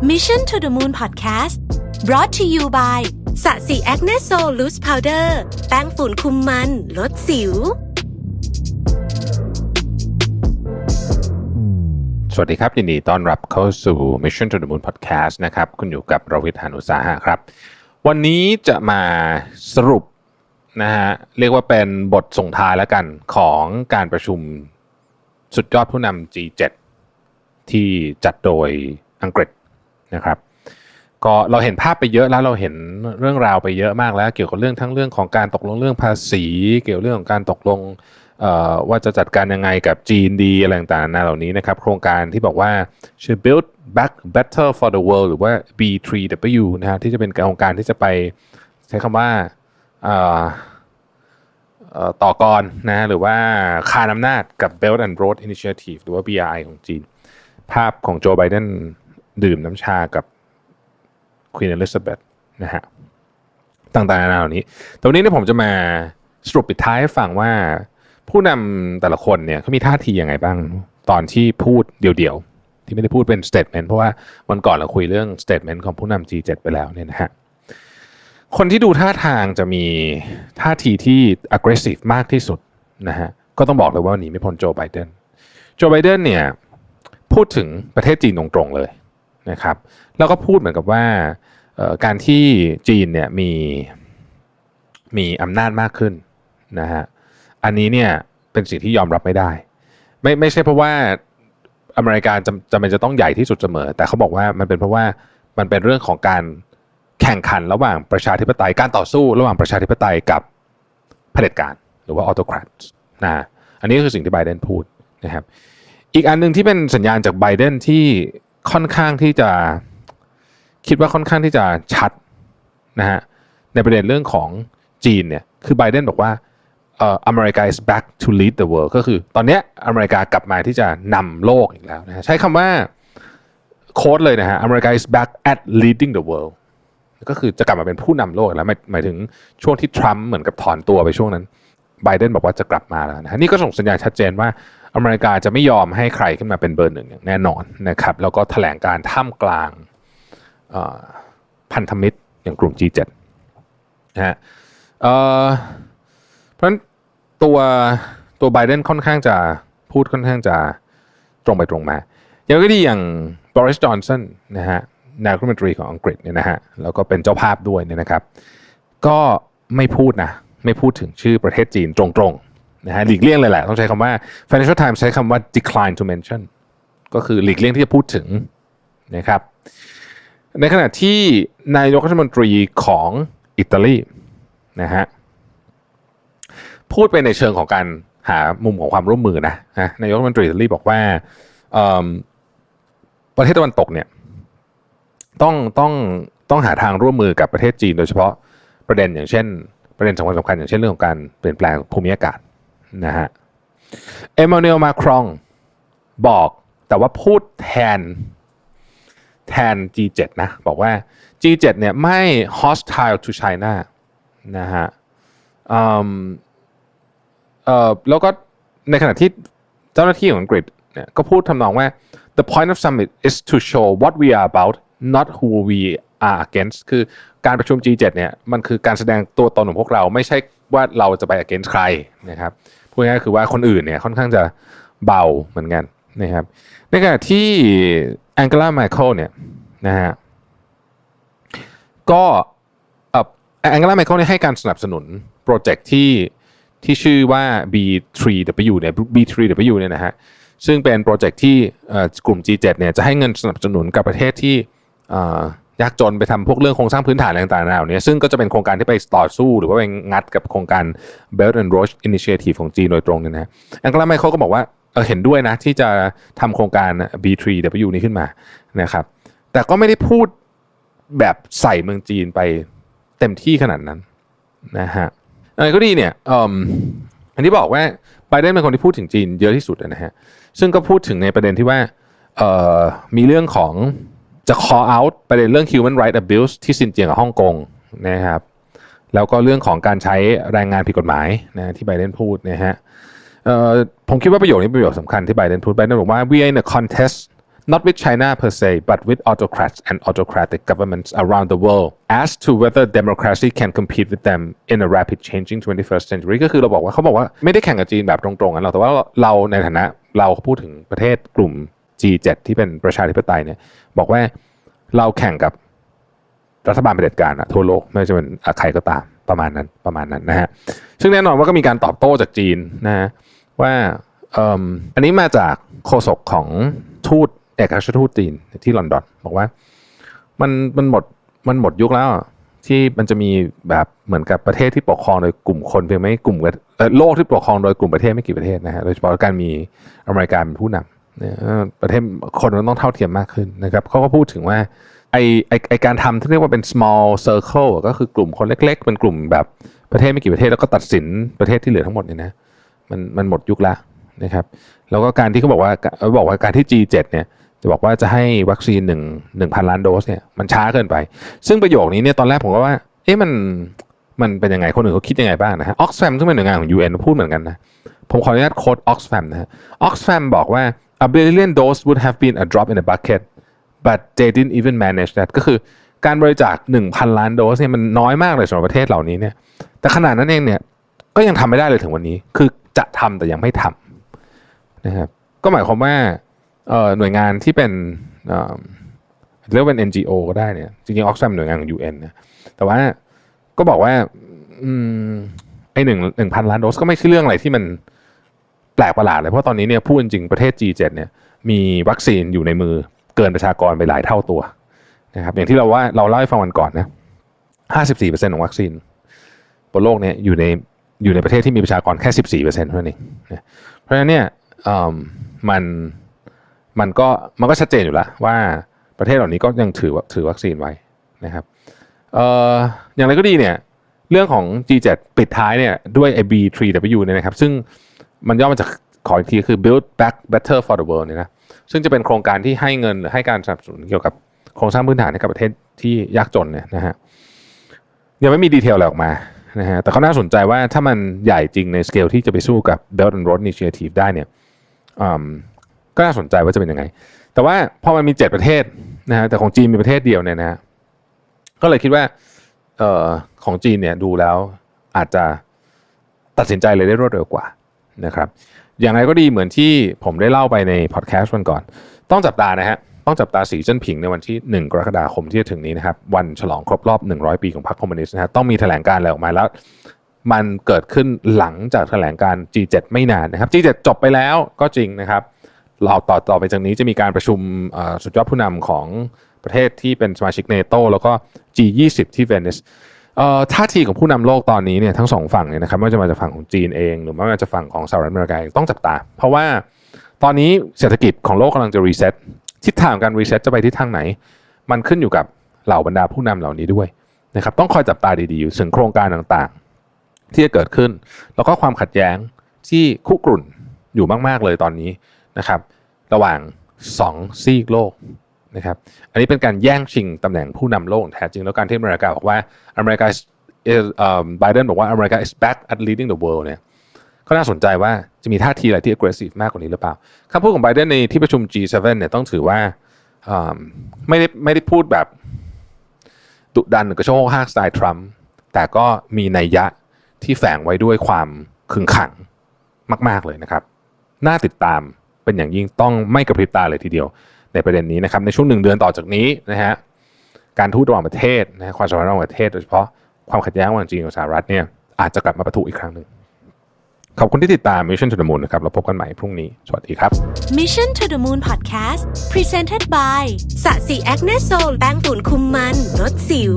Mission to the Moon Podcast brought to you by สะสีแอคเนโซลูสพาวเดอร์แป้งฝุ่นคุมมัน ลดสิว สวัสดีครับ ยินดีต้อนรับเข้าสู่ Mission to the Moon Podcast นะครับ คุณอยู่กับรวิทยานุสาหะครับ วันนี้จะมาสรุปนะฮะ เรียกว่าเป็นบทส่งท้ายแล้วกันของการประชุมสุดยอดผู้นำ G7 ที่จัดโดยอังกฤษ นะครับ ก็เราเห็นภาพไปเยอะแล้วเราเห็นเรื่องราวไปเยอะมากแล้ว เกี่ยวกับเรื่องทั้งเรื่องของการตกลงเรื่องภาษี เกี่ยวเรื่องของการตกลงว่าจะจัดการยังไงกับจีนดีอะไรต่างๆนานาเหล่านี้นะครับ โครงการที่บอกว่าชื่อ build back better for the world หรือว่า B3W นะฮะที่จะเป็นโครงการที่จะไปใช้คำว่าต่อกรนะหรือว่าคานอำนาจกับ Belt and Road Initiative หรือว่า BRI ของจีน ภาพของโจไบเดน ดื่มน้ำชากับควีนอลิซาเบธนะฮะต่างๆนานาเหล่านี้แต่วันนี้เนี่ยผมจะมาสรุปปิดท้ายให้ฟังว่า ผู้นำแต่ละคนเนี่ยเขามีท่าทียังไงบ้าง ตอนที่พูดเดี่ยวๆ ที่ไม่ได้พูดเป็นสเต t เมนต์เพราะว่าวันก่อนเราคุยเรื่องสเต t เมนต์ของผู้นำ G7 ไปแล้วเนี่ยนะฮะคนที่ดูท่าทางจะมีท่าทีที่ aggressive มากที่สุดนะฮะก็ต้องบอกเลยว่าหนีไม่พ้นโจไบเดนโจไบเดนเนี่ยพูดถึงประเทศจีนตรงๆเลย นะครับ แล้วก็พูดเหมือนกับว่าการที่จีนเนี่ยมีมีอำนาจมากขึ้นนะฮะอันนี้เนี่ยเป็นสิ่งที่ยอมรับไม่ได้ ไม่ไม่ใช่เพราะว่าอเมริกาจำจำเป็นจะต้องใหญ่ที่สุดเสมอ แต่เขาบอกว่ามันเป็นเพราะว่ามันเป็นเรื่องของการแข่งขันระหว่างประชาธิปไตยการต่อสู้ระหว่างประชาธิปไตยกับเผด็จการหรือว่าออโตแครตนะอันนี้ก็คือสิ่งที่ไบเดนพูดนะครับอีกอันหนึ่งที่เป็นสัญญาณจากไบเดนที่ ค่อนข้างที่จะคิดว่าค่อนข้างที่จะชัดนะฮะในประเด็นเรื่องของจีนเนี่ยคือไบเดนบอกว่าเอ่ออเมริกา is back to lead the world ก็คือตอนนี้อเมริกากลับมาที่จะนำโลกอีกแล้วนะะใช้คำว่าโค้ดเลยนะฮะอเมริกา is back at leading the world ก็คือจะกลับมาเป็นผู้นำโลกแล้วหมายหมายถึงช่วงที่ทรัมป์เหมือนกับถอนตัวไปช่วงนั้นไบเดนบอกว่าจะกลับมาแล้วนะะนี่ก็ส่งสัญญาณชัดเจนว่าอเมริกาจะไม่ยอมให้ใครขึ้นมาเป็นเบอร์หนึ่งอย่างแน่นอนนะครับ แล้วก็แถลงการท่ามกลางพันธมิตรอย่างกลุ่ม G7 นะฮะเพราะฉะนั้นตัวตัวไบเดนค่อนข้างจะพูดค่อนข้างจะตรงไปตรงมา อย่างก็ดีอย่างบริสจอนสันนะฮะนายกรัฐมนตรีของอังกฤษเนี่ยนะฮะแล้วก็เป็นเจ้าภาพด้วยเนี่ยนะครับ ก็ไม่พูดนะ ไม่พูดถึงชื่อประเทศจีนตรง นะฮะหลีกเลี่ยงเลยแหละ ต้องใช้คำว่า Financial Times ใช้คำว่า decline to mention ก็คือหลีกเลี่ยงที่จะพูดถึงนะครับในขณะที่นายกรัฐมนตรีของอิตาลีนะฮะพูดไปในเชิงของการหามุมของความร่วมมือนะนะนายกรัฐมนตรีอิตาลีบอกว่าประเทศตะวันตกเนี่ยต้องต้องต้องหาทางร่วมมือกับประเทศจีน โดยเฉพาะประเด็นอย่างเช่น ประเด็นสำคัญสำคัญอย่างเช่นเรื่องของการเปลี่ยนแปลงภูมิอากาศ นะฮะเอม a น u e l มาครองบอกแต่ว่าพูดแทนแทน G7 นะ บอกว่า G7 เนี่ยไม่ hostile to China นะฮะอืมเอ่อแล้วก็ในขณะที่เจ้าหน้าที่ของอังกฤษเนี่ยก็พูดทำนองว่า the point of summit is to show what we are about not who we are against คือการประชุม G7 เนี่ยมันคือการแสดงตัวตนของพวกเราไม่ใช่ว่าเราจะไป against ใครนะครับพูดง่ายๆคือว่าคนอื่นเนี่ยค่อนข้างจะเบาเหมือนกันนะครับในขณะที่แองเกลาไมเคิลเนี่ยนะฮะก็แองเกลาไมเคิลเนี่ยให้การสนับสนุนโปรเจกต์ที่ที่ชื่อว่า B3W เนี่ย B3W เนี่ยนะฮะซึ่งเป็นโปรเจกต์ที่กลุ่ม G7 เนี่ยจะให้เงินสนับสนุนกับประเทศที่อ่อ ยากจนไปทำพวกเรื่องโครงสร้างพื้นฐานอะไรต่างๆเหล่านี้ซึ่งก็จะเป็นโครงการที่ไปต่อสู้หรือว่าไปงัดกับโครงการ Belt and Road Initiative ของจีนโดยตรงเนี่ยนะแองเกลาไมเคิลก็บอกว่าเเห็นด้วยนะที่จะทำโครงการ B3W นี้ขึ้นมานะครับ แต่ก็ไม่ได้พูดแบบใส่เมืองจีนไปเต็มที่ขนาดนั้นนะฮะอะไรก็ดีเนี่ยอันที่บอกว่าไบเดนเป็นคนที่พูดถึงจีนเยอะที่สุดนะฮะซึ่งก็พูดถึงในประเด็นที่ว่ามีเรื่องของ จะ call out ประเด็นเรื่อง human right abuse ที่ซินเจียงกับฮ่องกงนะครับแล้วก็เรื่องของการใช้แรงงานผิดกฎหมายนะที่ไบเดนพูดนะฮะผมคิดว่าประโยคนี้เป็นประโยคสำคัญที่ไบเดนพูดไบเดนบอกว่า we are in a contest not with China per se but with autocrats and autocratic governments around the world as to whether democracy can compete with them in a rapid changing 21st century ก็คือเราบอกว่าเขาบอกว่าไม่ได้แข่งกับจีนแบบตรงๆกันหรอกแต่ว่าเราในฐานะเราพูดถึงประเทศกลุ่ม G7 ที่เป็นประชาธิปไตยเนี่ยบอกว่าเราแข่งกับรัฐบาลเผด็จการอะทั่วโลกไม่ว่าจะเป็นใครก็ตามประมาณนั้นประมาณนั้นนะฮะซึ่งแน่นอนว่าก็มีการตอบโต้จากจีนนะฮะว่าอ,อันนี้มาจากโฆษกของทูตเอกอัครทูตจีนที่ลอนดอนบอกว่ามันมันหมดมันหมดยุคแล้วที่มันจะมีแบบเหมือนกับประเทศที่ปกครองโดยกลุ่มคนเพียงไม่กลุ่มโลกที่ปกครองโดยกลุ่มประเทศไม่กี่ประเทศนะฮะโดยเฉพาะการมีอเมริกาเป็นผู้นำ เนี่ยประเทศคนมันต้องเท่าเทียมมากขึ้นนะครับเขาก็พูดถึงว่าไอไอไอการทำที่เรียกว่าเป็น small circle ก็คือกลุ่มคนเล็ก ๆ เป็นกลุ่มแบบประเทศไม่กี่ประเทศแล้วก็ตัดสินประเทศที่เหลือทั้งหมดเนี่ยนะมันมันหมดยุคละนะครับแล้วก็การที่เขาบอกว่าเขาบอกว่าการที่ G7 เนี่ยจะบอกว่าจะให้วัคซีนหนึ่งหนึ่งพันล้านโดสเนี่ยมันช้าเกินไป ซึ่งประโยคนี้เนี่ยตอนแรกผมก็ว่าเอ๊ะมันมันเป็นยังไงคนอื่นเขาคิดยังไงบ้างนะฮะ Oxfam ซึ่งเป็นหน่วยงานของ UN พูดเหมือนกันนะผมขออนุญาตโค้ด Oxfam นะฮะ Oxfam บอกว่า a billion dose would have been a drop in a bucket but they didn't even manage that ก็คือการบริจาค 1,000 ล้านโดสเนี่ยมันน้อยมากเลยสำหรับประเทศเหล่านี้เนี่ย แต่ขนาดนั้นเองเนี่ยก็ยังทำไม่ได้เลยถึงวันนี้ คือจะทำแต่ยังไม่ทำนะครับ ก็หมายความว่าหน่วยงานที่เป็นเรียกว่าเป็น NGO ก็ได้เนี่ย จริงๆ Oxfam หน่วยงานของ UN นะ แต่ว่าก็บอกว่าอืมไอหนึ่งหนึ่งพันล้านโดสก็ไม่ใช่เรื่องอะไรที่มัน แปลกประหลาดเลยเพราะตอนนี้เนี่ยพูดจริงประเทศ G7 เนี่ยมีวัคซีนอยู่ในมือเกินประชากรไปหลายเท่าตัวนะครับอย่างที่เราว่าเราเล่าให้ฟังวันก่อนนะห้าสิบสี่เปอร์เซ็นต์ของวัคซีนบนโลกเนี่ยอยู่ในอยู่ในประเทศที่มีประชากรแค่สิบสี่เปอร์เซ็นต์เท่านั้นเองเพราะฉะนั้นเนี่ยมันมันก็มันก็ชัดเจนอยู่แล้วว่าประเทศเหล่านี้ก็ยังถือถือวัคซีนไว้นะครับอออย่างไรก็ดีเนี่ยเรื่องของ G7 ปิดท้ายเนี่ยด้วย B3W เนี่ยนะครับซึ่ง มันย่อมาจากขออีกทีคือ Build Back Better for the World เนี่ยนะซึ่งจะเป็นโครงการที่ให้เงินหรือให้การสนับสนุนเกี่ยวกับโครงสร้างพื้นฐานให้กับประเทศที่ยากจนเนี่ยนะฮะยังไม่มีดีเทลอะไรออกมานะฮะแต่ก็น่าสนใจว่าถ้ามันใหญ่จริงในสเกลที่จะไปสู้กับ Belt and Road Initiative ได้เนี่ยอืมก็น่าสนใจว่าจะเป็นยังไง แต่ว่าพอมันมี7ประเทศนะฮะแต่ของจีนมีประเทศเดียวเนี่ยนะฮะก็เลยคิดว่าเอ่อของจีนเนี่ยดูแล้วอาจจะตัดสินใจเลยได้รวดเร็วกว่า นะครับ อย่างไรก็ดีเหมือนที่ผมได้เล่าไปในพอดแคสต์วันก่อน ต้องจับตานะฮะต้องจับตาสีจิ้นผิงในวันที่ 1 กรกฎาคมที่จะถึงนี้นะครับ วันฉลองครบรอบ 100 ปีของพรรคคอมมิวนิสต์นะฮะต้องมีแถลงการอะไรออกมาแล้ว มันเกิดขึ้นหลังจากแถลงการ G7 ไม่นานนะครับ G7 จบไปแล้วก็จริงนะครับเราต่อต่อไปจากนี้จะมีการประชุมสุดยอดผู้นำของประเทศที่เป็นสมาชิกเนโตแล้วก็ G20 ที่เวนิส ท่าทีของผู้นำโลกตอนนี้เนี่ยทั้งสองฝั่งเนี่ยนะครับไม่ว่าจะมาจากฝั่งของจีนเอง หรือไม่ว่าจะฝั่งของสหรัฐอเมริกาเองต้องจับตา เพราะว่าตอนนี้เศรษฐกิจของโลกกำลังจะรีเซ็ตทิศทางการรีเซ็ตจะไปทิศทางไหน มันขึ้นอยู่กับเหล่าบรรดาผู้นำเหล่านี้ด้วยนะครับต้องคอยจับตาดีๆถึงโครงการต่างๆ ที่จะเกิดขึ้น แล้วก็ความขัดแย้งที่คุกรุ่นอยู่มากๆเลยตอนนี้นะครับ ระหว่างสองซีกโลก นะครับอันนี้เป็นการแย่งชิงตำแหน่งผู้นำโลกแท้จริงแล้วการที่อเมริกาบอกว่าอเมริกาไบเดนบอกว่าอเมริกา is back at leading the world เนี่ยก็น่าสนใจว่าจะมีท่าทีอะไรที่ aggressive มากกว่านี้หรือเปล่าคำพูดของไบเดนในที่ประชุม G7 เนี่ยต้องถือว่าไม่ได้ไม่ได้พูดแบบดุดันกระโชกห้ากสไตล์ทรัมป์แต่ก็มีนัยยะที่แฝงไว้ด้วยความขึงขังมาก ๆ เลยนะครับ น่าติดตามเป็นอย่างยิ่งต้องไม่กระพริบตาเลยทีเดียว ในประเด็นนี้นะครับในช่วงหนึ่งเดือนต่อจากนี้นะฮะการทูตระหว่างประเทศนะฮะความสัมพันธ์ระหว่างประเทศโดยเฉพาะความขัดแย้งระหว่างจีนกับสหรัฐเนี่ยอาจจะกลับมาประทุอีกครั้งหนึ่งขอบคุณที่ติดตาม Mission to the Moon นะครับเราพบกันใหม่พรุ่งนี้ สวัสดีครับ Mission to the Moon Podcast Presented by สะสีแอคเนโซลแป้งฝุ่นคุมมันลดสิว